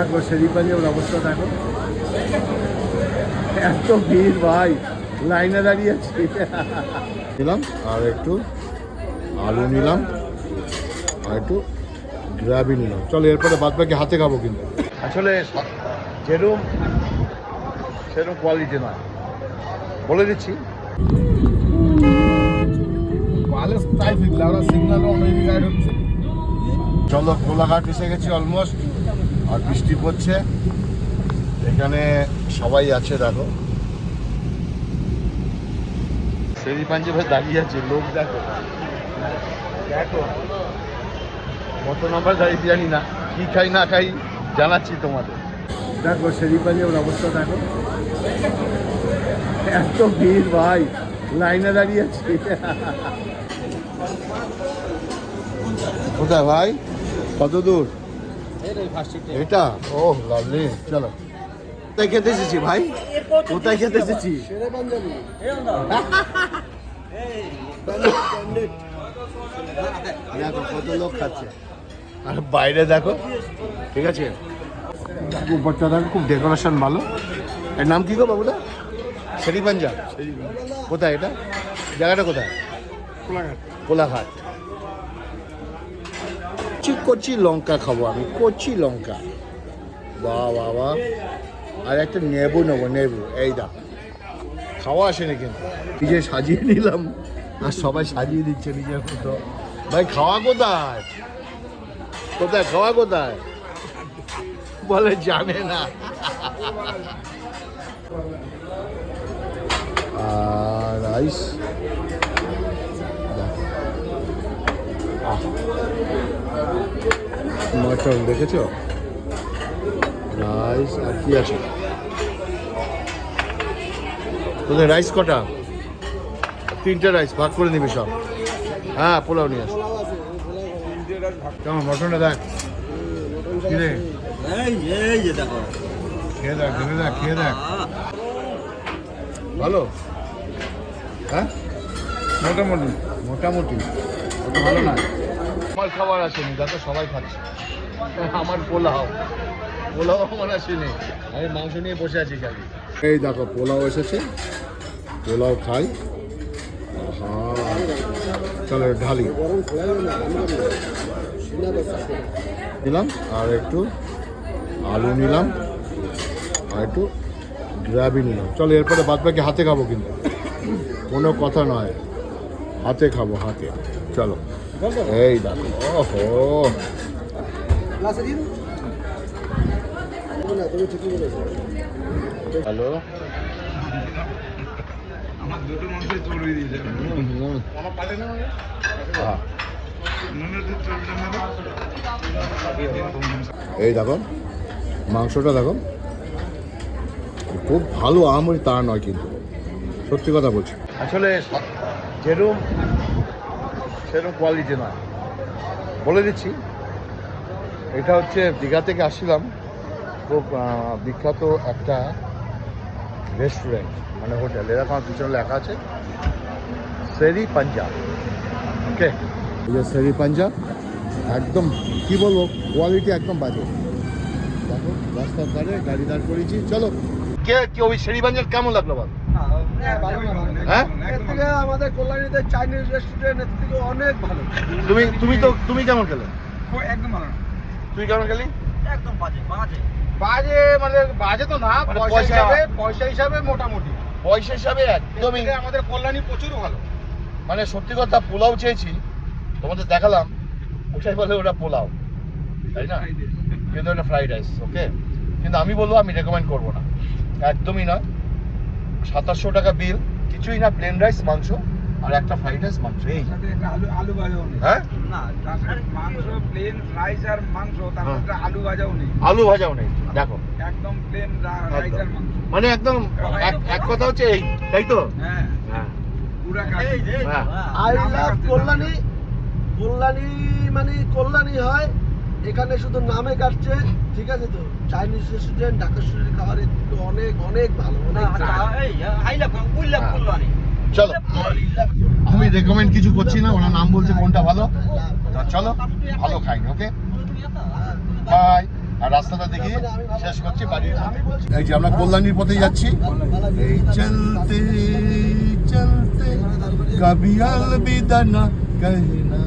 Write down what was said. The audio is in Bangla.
দেখো শেরিপাঞ্জাবের অবস্থা দেখো এত ভিড় ভাই লাইনে দাঁড়িয়ে আছি। নিলাম আর একটু আলু নিলাম আর একটু গ্রাবি নিলাম। চলো এরপরে বাদ বাকি হাতে খাব কিন্তু। আসলে যেরকম সেরকম কোয়ালিটি নয়। বলে দিচ্ছি। চলো কোলাঘাট এসে গেছি অলমোস্ট আর বৃষ্টি পড়ছে। এখানে সবাই আছে, দেখো। সেরি পাঞ্জাবে দাঁড়িয়ে আছে, লোক দেখো। দেখো। কত নম্বর গাড়ি জানি না, কি খাই না খাই জানাচ্ছি তোমাদের। দেখো সেরি পাঞ্জাবের অবস্থা দেখো। এত ভিড় ভাই, লাইনে দাঁড়িয়ে আছি। কোথায় ভাই? কত দূর? এটা? ও লাভলি চলো। কোথায় খেতে এসেছি ভাই? কোথায় খেতে এসেছি? দেখো, কত লোক খাচ্ছে। আর বাইরে দেখো, ঠিক আছে? উপরটা খুব ডেকোরেশন ভালো। এর নাম কি গো বাবুদা শেরি পাঞ্জাব কোথায় এটা? জায়গাটা কোথায়? কোলাঘাট। কচি কচি লঙ্কা খাব আমি, কচি লঙ্কা। বাহ বাহ আর একটা নেবু নেব, নেবু, এই দা খাওয়া আসেনি কিন্তু। নিজে সাজিয়ে নিলাম, আর সবাই সাজিয়ে দিচ্ছে নিজের মতো। ভাই, খাওয়া কোথায়? কোথায়, খাওয়া কোথায়? বলে জানে না। আর রাইস মটন দেখেছ? রাইস আর কি আছে? তোদের রাইস কটা? তিনটে রাইস ভাগ করে নিবি সব। হ্যাঁ পোলাও নিয়ে আস। কেমন মটনটা দেখ। খেয়ে খেয়ে দেখ ভালো? হ্যাঁ? মোটামুটি। মোটামুটি। ভালো না। আমার খাবার আসেনি দেখো সবাই খাচ্ছে। আমার পোলাও। পোলাও আমার আসেনি। আমি মাংস নিয়ে বসে আছি খালি। এই দেখো, পোলাও এসেছে। পোলাও খাই। চলো, ঢালি। দিলাম, আর একটু আলু নিলাম, আর একটু গ্রাবি নিলাম। চলো, এরপরে বাদ বাকি হাতে খাব কিন্তু। কোনো কথা নয়। হাতে খাব, হাতে। চলো। এই দেখো হ্যালো? হ্যাঁ এই দেখো, মাংসটা দেখো। খুব ভালো আমরি তা নয় কিন্তু। সত্যি কথা বলছি। আসলে যেরকম সেরকম কোয়ালিটি নয়। বলে দিচ্ছি, এটা হচ্ছে দীঘা থেকে আসছিলাম, খুব বিখ্যাত একটা রেস্টুরেন্ট মানে হোটেল এরকম আমার পিছনে লেখা আছে সেরি পাঞ্জাব ওকে এই যে সেরি পাঞ্জাব একদম, কি বলব কোয়ালিটি একদম বাজে। দেখো, রাস্তার ধারে গাড়ি দাঁড় করেছি চলো। কে, কি, ওই সেরি পাঞ্জাব কেমন লাগল বল? হ্যাঁ? আমাদের কল্যাণীতে চাইনিজ রেস্টুরেন্টের থেকে অনেক ভালো। তুমি তুমি তো তুমি কেমন খেলে? একদম ভালো। তুই কেমন খেলি? একদম বাজে বাজে। বাজে মানে বাজে তো না মানে পয়সা হিসাবে পয়সা হিসাবে মোটামুটি। পয়সা হিসাবে একদমই আমাদের কল্যাণী প্রচুর ভালো। মানে সত্যি কথা পোলাও চেয়েছি। তোমাদের দেখালাম। ওটাই বলে ওটা পোলাও। তাই না? কিন্তু ওটা ফ্রাইড রাইস ওকে কিন্তু আমি বলব আমি রেকমেন্ড করব না। একদমই নয়। সাতাশশো টাকা বিল কিছুই না প্লেন রাইস মাংস আর একটা ফ্রাইড রাইস মাংস। এই। আলু আলু ভাজাও নেই। হ্যাঁ? না মাংস প্লেন রাইস আর মাংস তার হ্যাঁ। মধ্যে আলু ভাজাও নেই। আলু ভাজাও নেই দেখো। একদম প্লেন রাইস আর মাংস। মানে একদম এক- এক কথা হচ্ছে এই তাই তো? হ্যাঁ। হ্যাঁ। পুরা কাজ। হ্যাঁ। আই লাভ কল্যাণী কল্যাণী মানে কল্যাণী হয় এখানে শুধু নামে কাটছে ঠিক আছে তো? চাইনিজ রেস্টুরেন্ট ঢাকা স্টুডেন্ট খাবারের কিন্তু অনেক অনেক ভালো অনেক চলো। আমি রেকমেন্ড কিছু করছি না ওনার নাম বলছে কোনটা ভালো। আচ্ছা, চলো ভালো খাই ওকে বাই আর রাস্তাটা দেখে শেষ করছি বাড়ি এই যে আমরা কল্যাণীর পথে যাচ্ছি। এই চলতে চলতে কবি অলবিদা না। কহনা